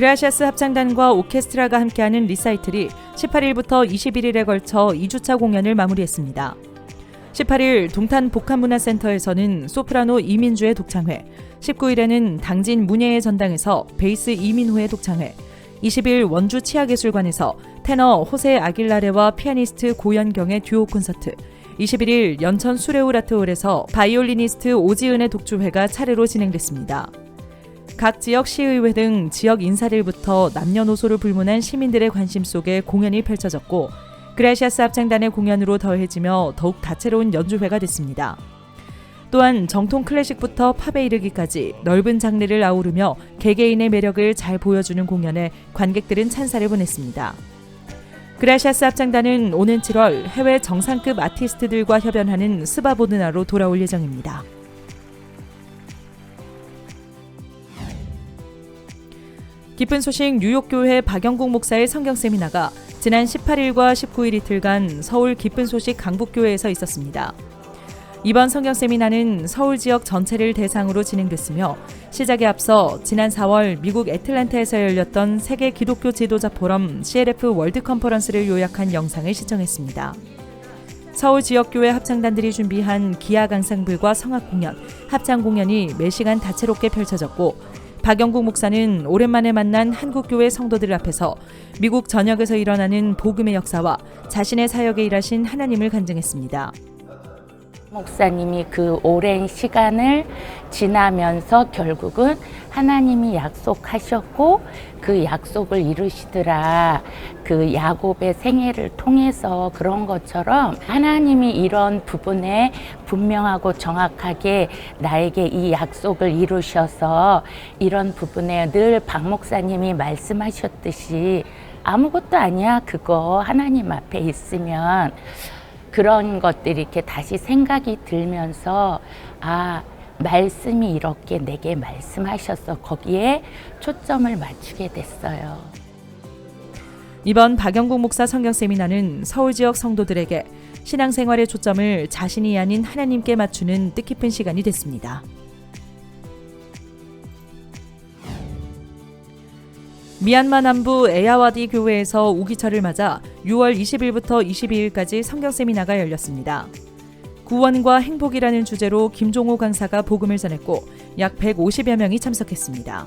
그라시아스 합창단과 오케스트라가 함께하는 리사이틀이 18일부터 21일에 걸쳐 2주차 공연을 마무리했습니다. 18일 동탄 복합문화센터에서는 소프라노 이민주의 독창회, 19일에는 당진 문예의 전당에서 베이스 이민호의 독창회, 20일 원주 치아예술관에서 테너 호세 아길라레와 피아니스트 고현경의 듀오 콘서트, 21일 연천 수레우라트홀에서 바이올리니스트 오지은의 독주회가 차례로 진행됐습니다. 각 지역 시의회 등 지역 인사들부터 남녀노소를 불문한 시민들의 관심 속에 공연이 펼쳐졌고 그라시아스 합창단의 공연으로 더해지며 더욱 다채로운 연주회가 됐습니다. 또한 정통 클래식부터 팝에 이르기까지 넓은 장르를 아우르며 개개인의 매력을 잘 보여주는 공연에 관객들은 찬사를 보냈습니다. 그라시아스 합창단은 오는 7월 해외 정상급 아티스트들과 협연하는 스바보드나로 돌아올 예정입니다. 기쁜 소식 뉴욕교회 박영국 목사의 성경 세미나가 지난 18일과 19일 이틀간 서울 기쁜 소식 강북교회에서 있었습니다. 이번 성경 세미나는 서울 지역 전체를 대상으로 진행됐으며 시작에 앞서 지난 4월 미국 애틀랜타에서 열렸던 세계 기독교 지도자 포럼 CLF 월드 컨퍼런스를 요약한 영상을 시청했습니다. 서울 지역교회 합창단들이 준비한 기악 앙상블과 성악 공연, 합창 공연이 매시간 다채롭게 펼쳐졌고 박영국 목사는 오랜만에 만난 한국교회 성도들 앞에서 미국 전역에서 일어나는 복음의 역사와 자신의 사역에 일하신 하나님을 간증했습니다. 목사님이 그 오랜 시간을 지나면서 결국은 하나님이 약속하셨고 그 약속을 이루시더라. 그 야곱의 생애를 통해서 그런 것처럼 하나님이 이런 부분에 분명하고 정확하게 나에게 이 약속을 이루셔서 이런 부분에 늘 박 목사님이 말씀하셨듯이 아무것도 아니야. 그거 하나님 앞에 있으면 그런 것들이 이렇게 다시 생각이 들면서 아 말씀이 이렇게 내게 말씀하셔서 거기에 초점을 맞추게 됐어요. 이번 박영국 목사 성경 세미나는 서울 지역 성도들에게 신앙생활의 초점을 자신이 아닌 하나님께 맞추는 뜻깊은 시간이 됐습니다. 미얀마 남부 에야와디 교회에서 우기철을 맞아 6월 20일부터 22일까지 성경 세미나가 열렸습니다. 구원과 행복이라는 주제로 김종호 강사가 복음을 전했고 약 150여 명이 참석했습니다.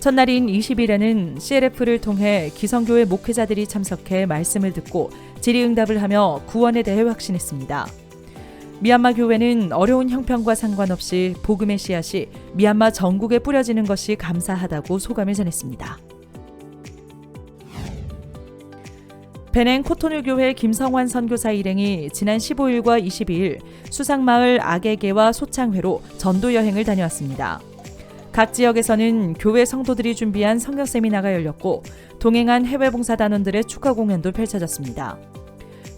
첫날인 20일에는 CLF를 통해 기성교회 목회자들이 참석해 말씀을 듣고 질의응답을 하며 구원에 대해 확신했습니다. 미얀마 교회는 어려운 형편과 상관없이 복음의 씨앗이 미얀마 전국에 뿌려지는 것이 감사하다고 소감을 전했습니다. 베냉 코토누 교회 김성환 선교사 일행이 지난 15일과 22일 수상마을 아게게와 소창회로 전도 여행을 다녀왔습니다. 각 지역에서는 교회 성도들이 준비한 성경 세미나가 열렸고 동행한 해외 봉사 단원들의 축하 공연도 펼쳐졌습니다.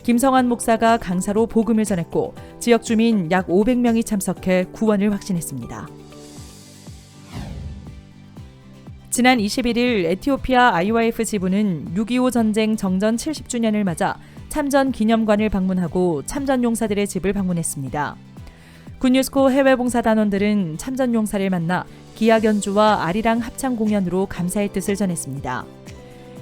김성환 목사가 강사로 복음을 전했고 지역 주민 약 500명이 참석해 구원을 확신했습니다. 지난 21일 에티오피아 IYF 지부는 6.25 전쟁 정전 70주년을 맞아 참전 기념관을 방문하고 참전 용사들의 집을 방문했습니다. 군유스코 해외봉사 단원들은 참전 용사를 만나 기악 연주와 아리랑 합창 공연으로 감사의 뜻을 전했습니다.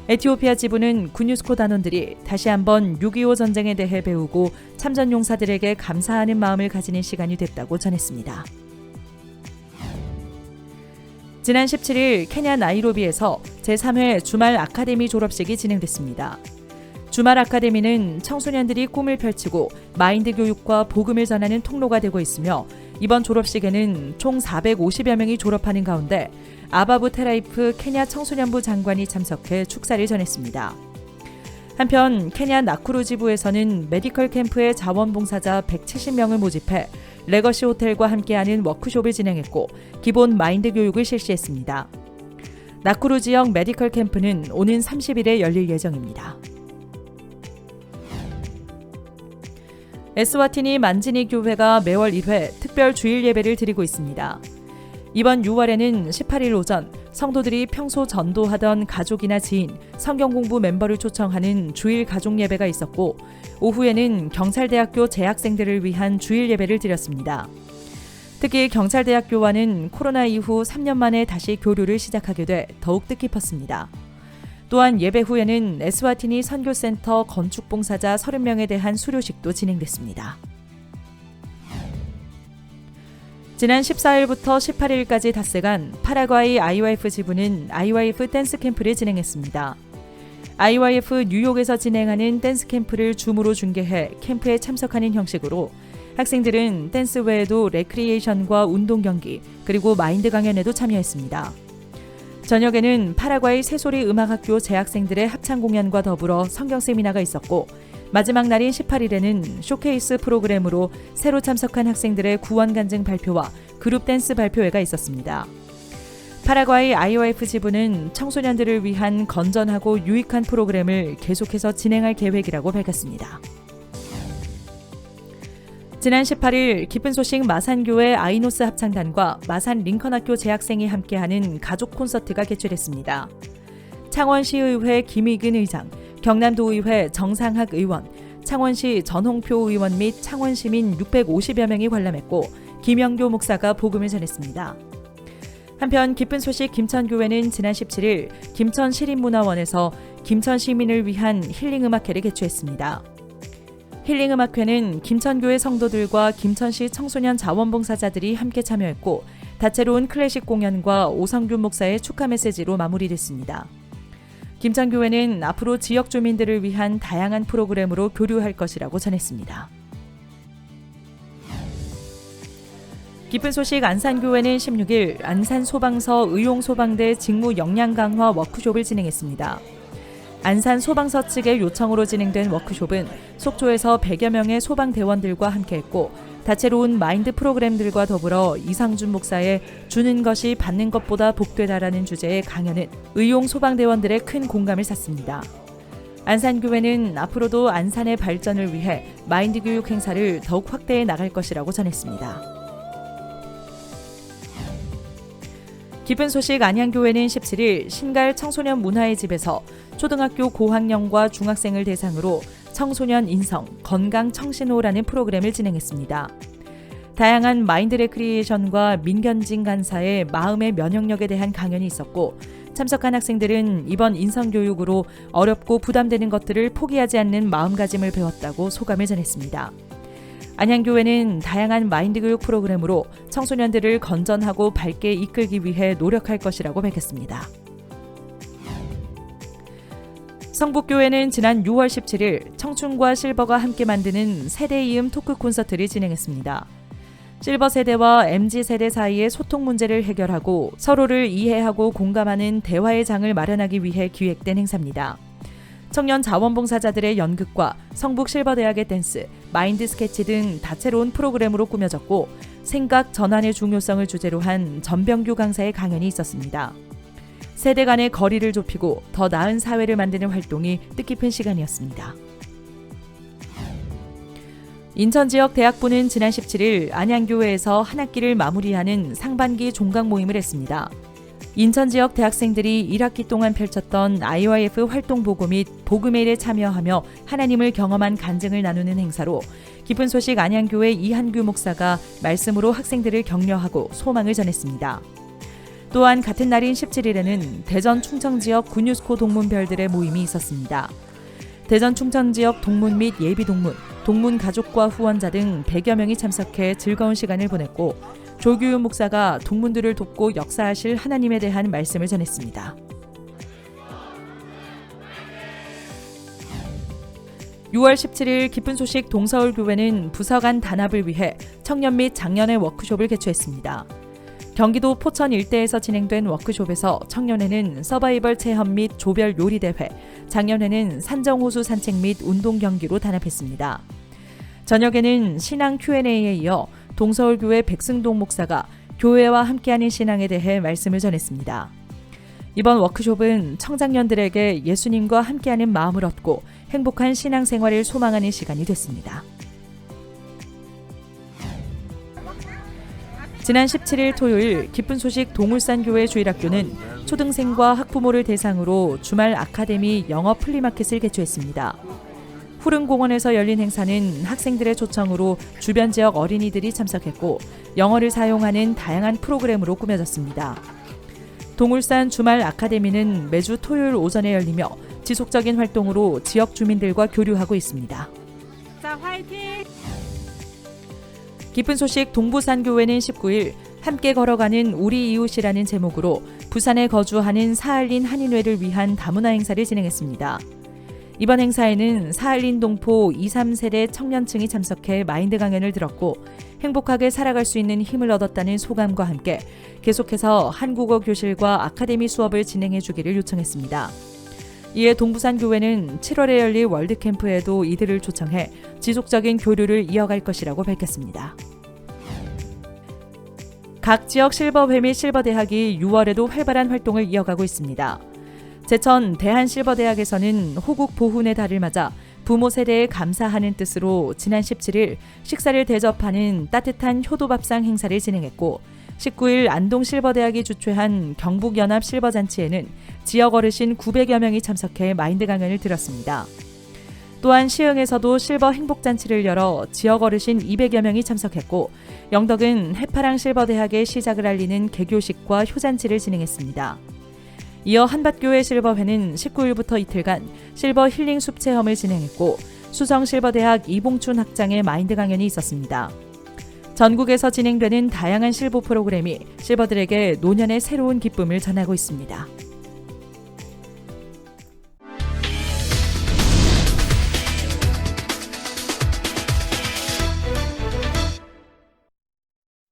에티오피아 지부는 군유스코 단원들이 다시 한번 6.25 전쟁에 대해 배우고 참전 용사들에게 감사하는 마음을 가지는 시간이 됐다고 전했습니다. 지난 17일 케냐 나이로비에서 제3회 주말 아카데미 졸업식이 진행됐습니다. 주말 아카데미는 청소년들이 꿈을 펼치고 마인드 교육과 복음을 전하는 통로가 되고 있으며 이번 졸업식에는 총 450여 명이 졸업하는 가운데 아바부 테라이프 케냐 청소년부 장관이 참석해 축사를 전했습니다. 한편 케냐 나쿠루 지부에서는 메디컬 캠프의 자원봉사자 170명을 모집해 레거시 호텔과 함께하는 워크숍을 진행했고 기본 마인드 교육을 실시했습니다. 나쿠루 지역 메디컬 캠프는 오는 30일에 열릴 예정입니다. 에스와티니 만지니 교회가 매월 1회 특별 주일 예배를 드리고 있습니다. 이번 6월에는 18일 오전 성도들이 평소 전도하던 가족이나 지인, 성경 공부 멤버를 초청하는 주일 가족 예배가 있었고 오후에는 경찰대학교 재학생들을 위한 주일 예배를 드렸습니다. 특히 경찰대학교와는 코로나 이후 3년 만에 다시 교류를 시작하게 돼 더욱 뜻깊었습니다. 또한 예배 후에는 에스와티니 선교센터 건축봉사자 30명에 대한 수료식도 진행됐습니다. 지난 14일부터 18일까지 닷새간 파라과이 IYF 지부는 IYF 댄스 캠프를 진행했습니다. IYF 뉴욕에서 진행하는 댄스 캠프를 줌으로 중계해 캠프에 참석하는 형식으로 학생들은 댄스 외에도 레크리에이션과 운동 경기 그리고 마인드 강연에도 참여했습니다. 저녁에는 파라과이 새소리 음악학교 재학생들의 합창 공연과 더불어 성경 세미나가 있었고 마지막 날인 18일에는 쇼케이스 프로그램으로 새로 참석한 학생들의 구원 간증 발표와 그룹 댄스 발표회가 있었습니다. 파라과이 IOF 지부는 청소년들을 위한 건전하고 유익한 프로그램을 계속해서 진행할 계획이라고 밝혔습니다. 지난 18일 기쁜 소식 마산교회 아이노스 합창단과 마산 링컨학교 재학생이 함께하는 가족 콘서트가 개최됐습니다. 창원시의회 김의근 의장, 경남도의회 정상학 의원, 창원시 전홍표 의원 및 창원시민 650여 명이 관람했고 김영교 목사가 복음을 전했습니다. 한편 기쁜 소식 김천교회는 지난 17일 김천 시립문화원에서 김천 시민을 위한 힐링 음악회를 개최했습니다. 힐링 음악회는 김천교회 성도들과 김천시 청소년 자원봉사자들이 함께 참여했고 다채로운 클래식 공연과 오성균 목사의 축하 메시지로 마무리됐습니다. 김천교회는 앞으로 지역 주민들을 위한 다양한 프로그램으로 교류할 것이라고 전했습니다. 기쁜 소식 안산교회는 16일 안산소방서 의용소방대 직무 역량 강화 워크숍을 진행했습니다. 안산 소방서 측의 요청으로 진행된 워크숍은 속초에서 100여 명의 소방대원들과 함께했고 다채로운 마인드 프로그램들과 더불어 이상준 목사의 주는 것이 받는 것보다 복되다라는 주제의 강연은 의용 소방대원들의 큰 공감을 샀습니다. 안산교회는 앞으로도 안산의 발전을 위해 마인드 교육 행사를 더욱 확대해 나갈 것이라고 전했습니다. 기쁜 소식 안양교회는 17일 신갈 청소년 문화의 집에서 초등학교 고학년과 중학생을 대상으로 청소년 인성 건강 청신호라는 프로그램을 진행했습니다. 다양한 마인드 레크리에이션과 민견진 간사의 마음의 면역력에 대한 강연이 있었고 참석한 학생들은 이번 인성 교육으로 어렵고 부담되는 것들을 포기하지 않는 마음가짐을 배웠다고 소감을 전했습니다. 안양교회는 다양한 마인드 교육 프로그램으로 청소년들을 건전하고 밝게 이끌기 위해 노력할 것이라고 밝혔습니다. 성북교회는 지난 6월 17일 청춘과 실버가 함께 만드는 세대 이음 토크 콘서트를 진행했습니다. 실버 세대와 MZ 세대 사이의 소통 문제를 해결하고 서로를 이해하고 공감하는 대화의 장을 마련하기 위해 기획된 행사입니다. 청년 자원봉사자들의 연극과 성북 실버대학의 댄스, 마인드 스케치 등 다채로운 프로그램으로 꾸며졌고 생각 전환의 중요성을 주제로 한 전병규 강사의 강연이 있었습니다. 세대 간의 거리를 좁히고 더 나은 사회를 만드는 활동이 뜻깊은 시간이었습니다. 인천 지역 대학부는 지난 17일 안양교회에서 한 학기를 마무리하는 상반기 종강 모임을 했습니다. 인천 지역 대학생들이 1학기 동안 펼쳤던 IYF 활동 보고 및 보금회에 참여하며 하나님을 경험한 간증을 나누는 행사로 기쁜 소식 안양교회 이한규 목사가 말씀으로 학생들을 격려하고 소망을 전했습니다. 또한 같은 날인 17일에는 대전 충청 지역 군유스코 동문별들의 모임이 있었습니다. 대전 충청 지역 동문 및 예비 동문, 동문 가족과 후원자 등 100여 명이 참석해 즐거운 시간을 보냈고 조규윤 목사가 동문들을 돕고 역사하실 하나님에 대한 말씀을 전했습니다. 6월 17일 기쁜 소식 동서울교회는 부서 간 단합을 위해 청년 및 장년의 워크숍을 개최했습니다. 경기도 포천 일대에서 진행된 워크숍에서 청년회는 서바이벌 체험 및 조별 요리 대회, 작년에는 산정호수 산책 및 운동 경기로 단합했습니다. 저녁에는 신앙 Q&A에 이어 동서울교회 백승동 목사가 교회와 함께하는 신앙에 대해 말씀을 전했습니다. 이번 워크숍은 청장년들에게 예수님과 함께하는 마음을 얻고 행복한 신앙생활을 소망하는 시간이 됐습니다. 지난 17일 토요일 기쁜 소식 동울산교회 주일학교는 초등생과 학부모를 대상으로 주말 아카데미 영어 플리마켓을 개최했습니다. 푸른 공원에서 열린 행사는 학생들의 초청으로 주변 지역 어린이들이 참석했고 영어를 사용하는 다양한 프로그램으로 꾸며졌습니다. 동울산 주말 아카데미는 매주 토요일 오전에 열리며 지속적인 활동으로 지역 주민들과 교류하고 있습니다. 자, 화이팅! 기쁜 소식 동부산 교회는 19일 함께 걸어가는 우리 이웃이라는 제목으로 부산에 거주하는 사할린 한인회를 위한 다문화 행사를 진행했습니다. 이번 행사에는 사할린 동포 2, 3세대 청년층이 참석해 마인드 강연을 들었고 행복하게 살아갈 수 있는 힘을 얻었다는 소감과 함께 계속해서 한국어 교실과 아카데미 수업을 진행해 주기를 요청했습니다. 이에 동부산 교회는 7월에 열릴 월드 캠프에도 이들을 초청해 지속적인 교류를 이어갈 것이라고 밝혔습니다. 각 지역 실버회 및 실버대학이 6월에도 활발한 활동을 이어가고 있습니다. 제천 대한실버대학에서는 호국 보훈의 달을 맞아 부모 세대에 감사하는 뜻으로 지난 17일 식사를 대접하는 따뜻한 효도밥상 행사를 진행했고 19일 안동 실버대학이 주최한 경북연합 실버잔치에는 지역 어르신 900여 명이 참석해 마인드 강연을 들었습니다. 또한 시흥에서도 실버 행복잔치를 열어 지역 어르신 200여 명이 참석했고 영덕은 해파랑 실버대학의 시작을 알리는 개교식과 효잔치를 진행했습니다. 이어 한밭교회 실버회는 19일부터 이틀간 실버 힐링 숲 체험을 진행했고 수성 실버대학 이봉춘 학장의 마인드 강연이 있었습니다. 전국에서 진행되는 다양한 실버 프로그램이 실버들에게 노년의 새로운 기쁨을 전하고 있습니다.